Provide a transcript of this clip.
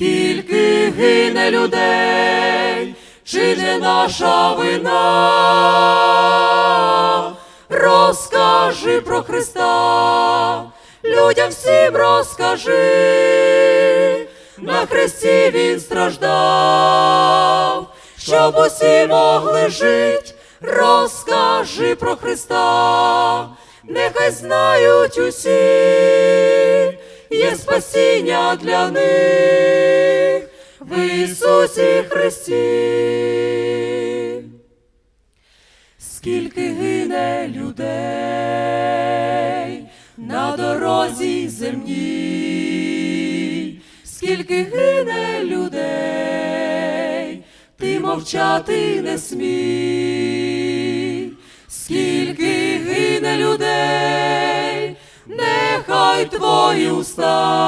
гине людей, чи не наша вина? Розкажи про Христа, людям всім розкажи, на хресті він страждав, щоб усі могли жить, розкажи про Христа, нехай знають усі, є спасіння для них Ісусі Христі. Скільки гине людей на дорозі земній, скільки гине людей, ти мовчати не смій, скільки гине людей, нехай твої уста